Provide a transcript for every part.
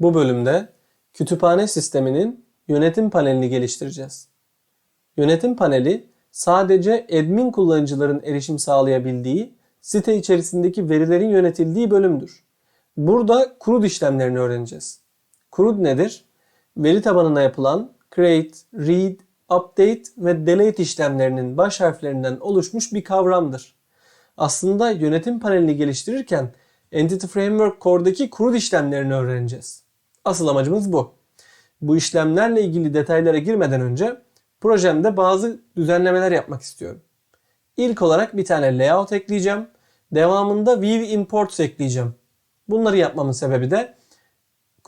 Bu bölümde kütüphane sisteminin yönetim panelini geliştireceğiz. Yönetim paneli sadece admin kullanıcıların erişim sağlayabildiği site içerisindeki verilerin yönetildiği bölümdür. Burada CRUD işlemlerini öğreneceğiz. CRUD nedir? Veri tabanına yapılan create, read, update ve delete işlemlerinin baş harflerinden oluşmuş bir kavramdır. Aslında yönetim panelini geliştirirken Entity Framework Core'daki CRUD işlemlerini öğreneceğiz. Asıl amacımız bu. Bu işlemlerle ilgili detaylara girmeden önce projemde bazı düzenlemeler yapmak istiyorum. İlk olarak bir tane layout ekleyeceğim. Devamında View Imports ekleyeceğim. Bunları yapmamın sebebi de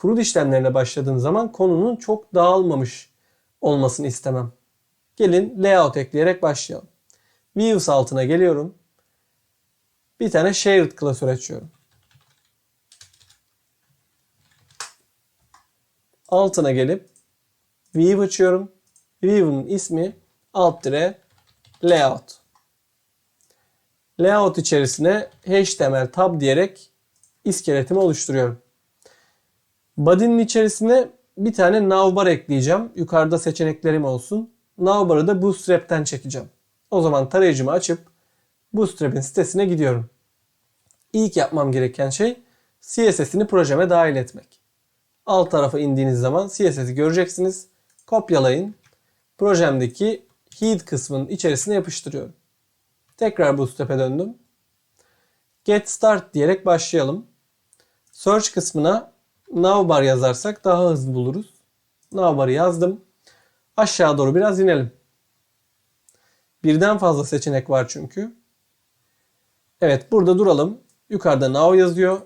CRUD işlemlerine başladığım zaman konunun çok dağılmamış olmasını istemem. Gelin layout ekleyerek başlayalım. Views altına geliyorum. Bir tane shared klasör açıyorum. Altına gelip view açıyorum. View'un ismi alt dire layout. Layout içerisine HTML tab diyerek iskeletimi oluşturuyorum. Body'nin içerisine bir tane navbar ekleyeceğim. Yukarıda seçeneklerim olsun. Navbar'ı da Bootstrap'ten çekeceğim. O zaman tarayıcımı açıp Bootstrap'in sitesine gidiyorum. İlk yapmam gereken şey CSS'ini projeme dahil etmek. Alt tarafa indiğiniz zaman CSS'i göreceksiniz. Kopyalayın. Projemdeki head kısmının içerisine yapıştırıyorum. Tekrar Bootstrap'e döndüm. Get Start diyerek başlayalım. Search kısmına navbar yazarsak daha hızlı buluruz. Navbar'ı yazdım. Aşağı doğru biraz inelim. Birden fazla seçenek var çünkü. Evet burada duralım. Yukarıda nav yazıyor.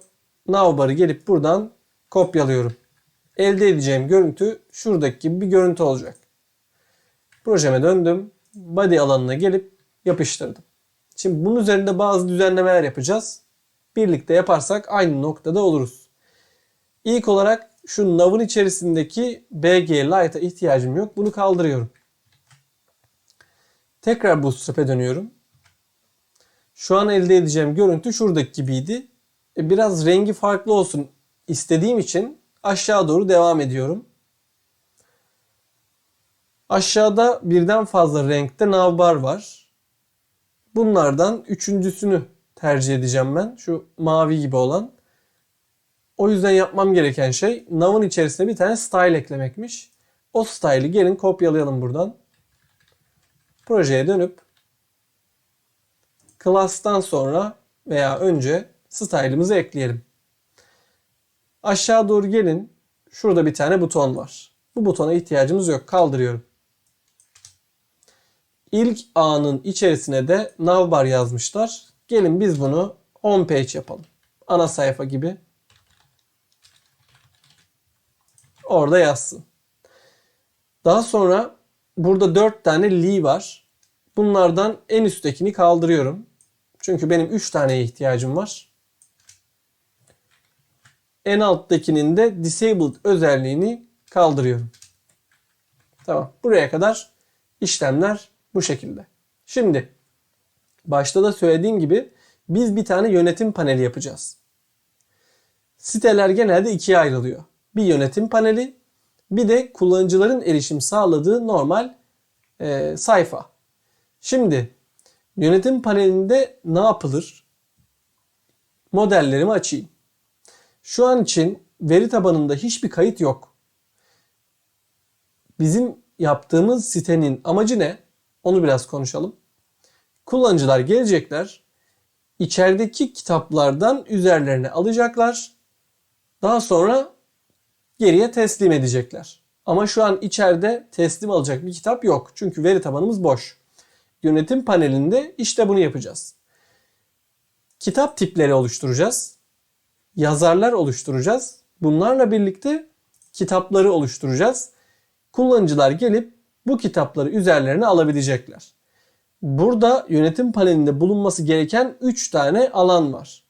Navbar'ı gelip buradan kopyalıyorum. Elde edeceğim görüntü şuradaki gibi bir görüntü olacak. Projeme döndüm. Body alanına gelip yapıştırdım. Şimdi bunun üzerinde bazı düzenlemeler yapacağız. Birlikte yaparsak aynı noktada oluruz. İlk olarak şu nav'ın içerisindeki BG Lite'a ihtiyacım yok. Bunu kaldırıyorum. Tekrar Bootstrap'e dönüyorum. Şu an elde edeceğim görüntü şuradaki gibiydi. E, Biraz rengi farklı olsun istediğim için aşağı doğru devam ediyorum. Aşağıda birden fazla renkte navbar var. Bunlardan üçüncüsünü tercih edeceğim ben. Şu mavi gibi olan. O yüzden yapmam gereken şey nav'ın içerisine bir tane style eklemekmiş. O style'ı gelin kopyalayalım buradan. Projeye dönüp class'tan sonra veya önce style'ımızı ekleyelim. Aşağı doğru gelin. Şurada bir tane buton var. Bu butona ihtiyacımız yok. Kaldırıyorum. İlk A'nın içerisine de navbar yazmışlar. Gelin biz bunu on page yapalım. Ana sayfa gibi. Orada yazsın. Daha sonra burada 4 tane li var. Bunlardan en üsttekini kaldırıyorum. Çünkü benim 3 taneye ihtiyacım var. En alttakinin de disabled özelliğini kaldırıyorum. Tamam. Buraya kadar işlemler bu şekilde. Şimdi başta da söylediğim gibi biz bir tane yönetim paneli yapacağız. Siteler genelde ikiye ayrılıyor. Bir yönetim paneli, bir de kullanıcıların erişim sağladığı normal e, sayfa. Şimdi yönetim panelinde ne yapılır? Modellerimi açayım. Şu an için veri tabanında hiçbir kayıt yok. Bizim yaptığımız sitenin amacı ne? Onu biraz konuşalım. Kullanıcılar gelecekler. içerideki kitaplardan üzerlerine alacaklar. Daha sonra geriye teslim edecekler. Ama şu an içeride teslim alacak bir kitap yok. Çünkü veri tabanımız boş. Yönetim panelinde işte bunu yapacağız. Kitap tipleri oluşturacağız. Yazarlar oluşturacağız. Bunlarla birlikte kitapları oluşturacağız. Kullanıcılar gelip bu kitapları üzerlerine alabilecekler. Burada yönetim panelinde bulunması gereken 3 tane alan var.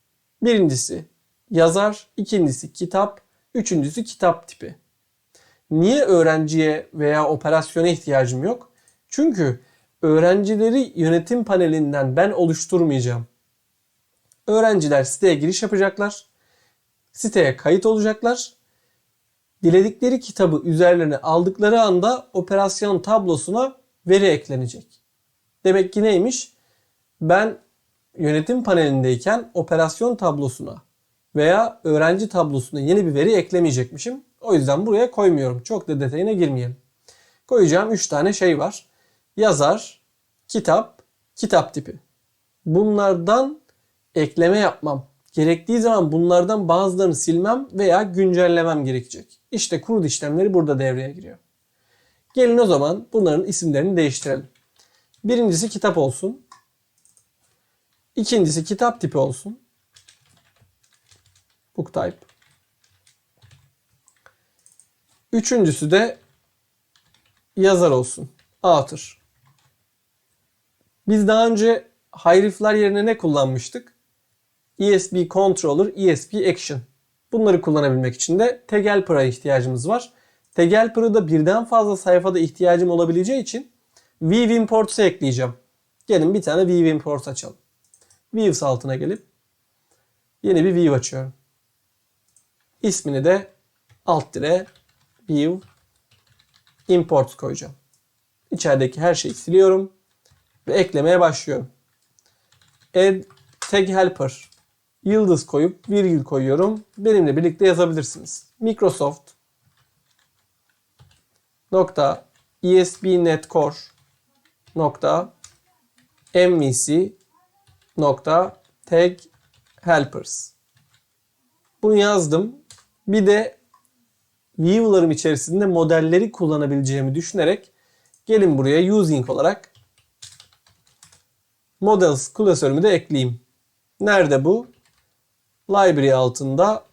Birincisi yazar, ikincisi kitap, üçüncüsü kitap tipi. Niye öğrenciye veya operasyona ihtiyacım yok? Çünkü öğrencileri yönetim panelinden ben oluşturmayacağım. Öğrenciler siteye giriş yapacaklar. Siteye kayıt olacaklar. Diledikleri kitabı üzerlerine aldıkları anda operasyon tablosuna veri eklenecek. Demek ki neymiş? Ben yönetim panelindeyken operasyon tablosuna veya öğrenci tablosuna yeni bir veri eklemeyecekmişim. O yüzden buraya koymuyorum. Çok da detayına girmeyelim. Koyacağım 3 tane şey var. Yazar, kitap, kitap tipi. Bunlardan ekleme yapmam. Gerektiği zaman bunlardan bazılarını silmem veya güncellemem gerekecek. İşte CRUD işlemleri burada devreye giriyor. Gelin o zaman bunların isimlerini değiştirelim. Birincisi kitap olsun. İkincisi kitap tipi olsun. Book type. Üçüncüsü de yazar olsun. Author. Biz daha önce hayrifler yerine ne kullanmıştık? ESP Controller, ESP Action. Bunları kullanabilmek için de Tegelper'a ihtiyacımız var. Tegelper'ı da birden fazla sayfada ihtiyacım olabileceği için View Imports'u ekleyeceğim. Gelin bir tane View Import açalım. Views altına gelip yeni bir View açıyorum. İsmini de alt dire View Import koyacağım. İçerideki her şeyi siliyorum ve eklemeye başlıyorum. Add Tag Helper yıldız koyup virgül koyuyorum. Benimle birlikte yazabilirsiniz. Microsoft nokta ESP.NET Core nokta MVC nokta tag helpers. Bunu yazdım. Bir de view'larım içerisinde modelleri kullanabileceğimi düşünerek gelin buraya using olarak models klasörümü de ekleyeyim. Nerede bu? Library altında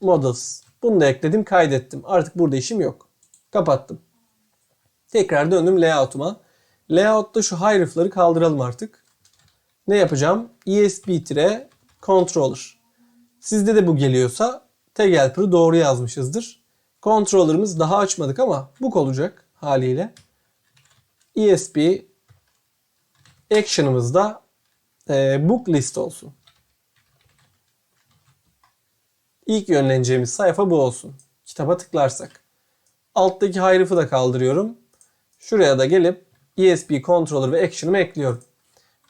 models. Bunu da ekledim, kaydettim. Artık burada işim yok. Kapattım. Tekrar döndüm layout'uma. Layout'ta şu href'ları kaldıralım artık. Ne yapacağım? ESP-controller. Sizde de bu geliyorsa tag doğru yazmışızdır. Controller'ımız daha açmadık ama book olacak haliyle. ESP action'ımız da e, book list olsun. İlk yönleneceğimiz sayfa bu olsun. Kitaba tıklarsak. Alttaki href'ı da kaldırıyorum. Şuraya da gelip ESP controller ve action'ımı ekliyorum.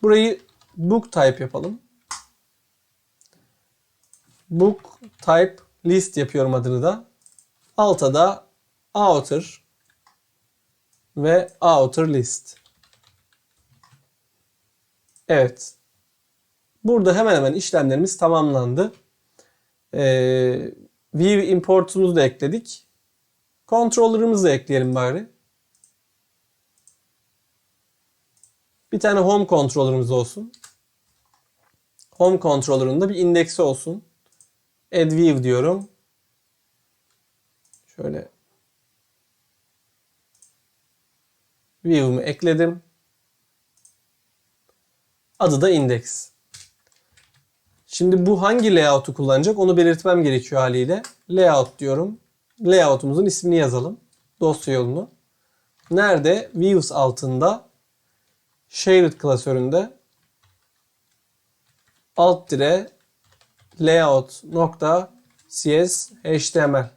Burayı book type yapalım. Book type list yapıyorum adını da. Alta da outer ve outer list. Evet. Burada hemen hemen işlemlerimiz tamamlandı. Ee, view importumuzu da ekledik. Controller'ımızı da ekleyelim bari. Bir tane home controller'ımız olsun. Home controller'ın bir indeksi olsun. Add view diyorum. Şöyle view'umu ekledim. Adı da index. Şimdi bu hangi layout'u kullanacak onu belirtmem gerekiyor haliyle. Layout diyorum. Layout'umuzun ismini yazalım. Dosya yolunu. Nerede? Views altında Shared klasöründe alt dire layout nokta cs html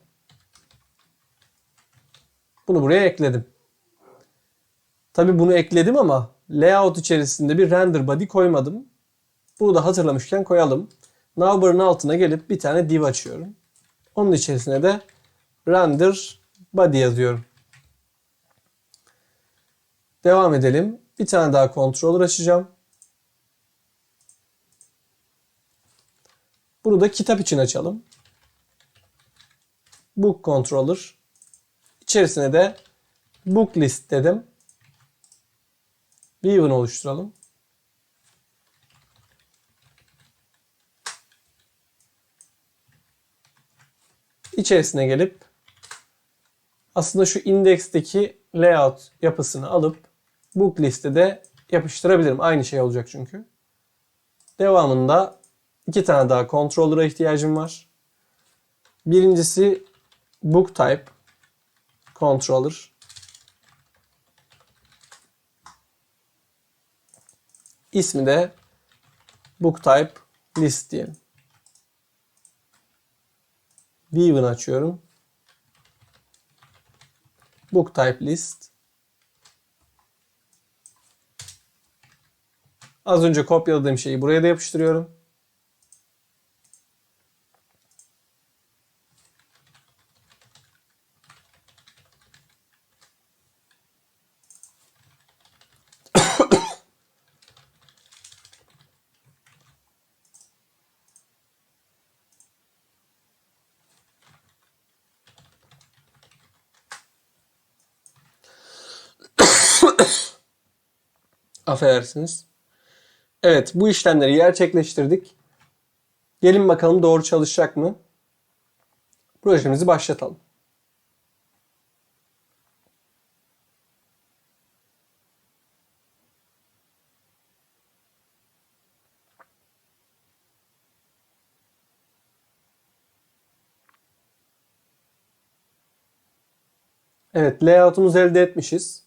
bunu buraya ekledim. Tabi bunu ekledim ama layout içerisinde bir render body koymadım. Bunu da hatırlamışken koyalım. Navbar'ın altına gelip bir tane div açıyorum. Onun içerisine de render body yazıyorum. Devam edelim. Bir tane daha controller açacağım. Bunu da kitap için açalım. Book controller. İçerisine de book list dedim. View'unu oluşturalım. İçerisine gelip aslında şu indeksteki layout yapısını alıp book listede yapıştırabilirim. Aynı şey olacak çünkü. Devamında iki tane daha controller'a ihtiyacım var. Birincisi book type controller. İsmi de book type list diyelim. Weaven açıyorum. Book type list. Az önce kopyaladığım şeyi buraya da yapıştırıyorum. Affedersiniz. Evet bu işlemleri gerçekleştirdik. Gelin bakalım doğru çalışacak mı? Projemizi başlatalım. Evet layout'umuzu elde etmişiz.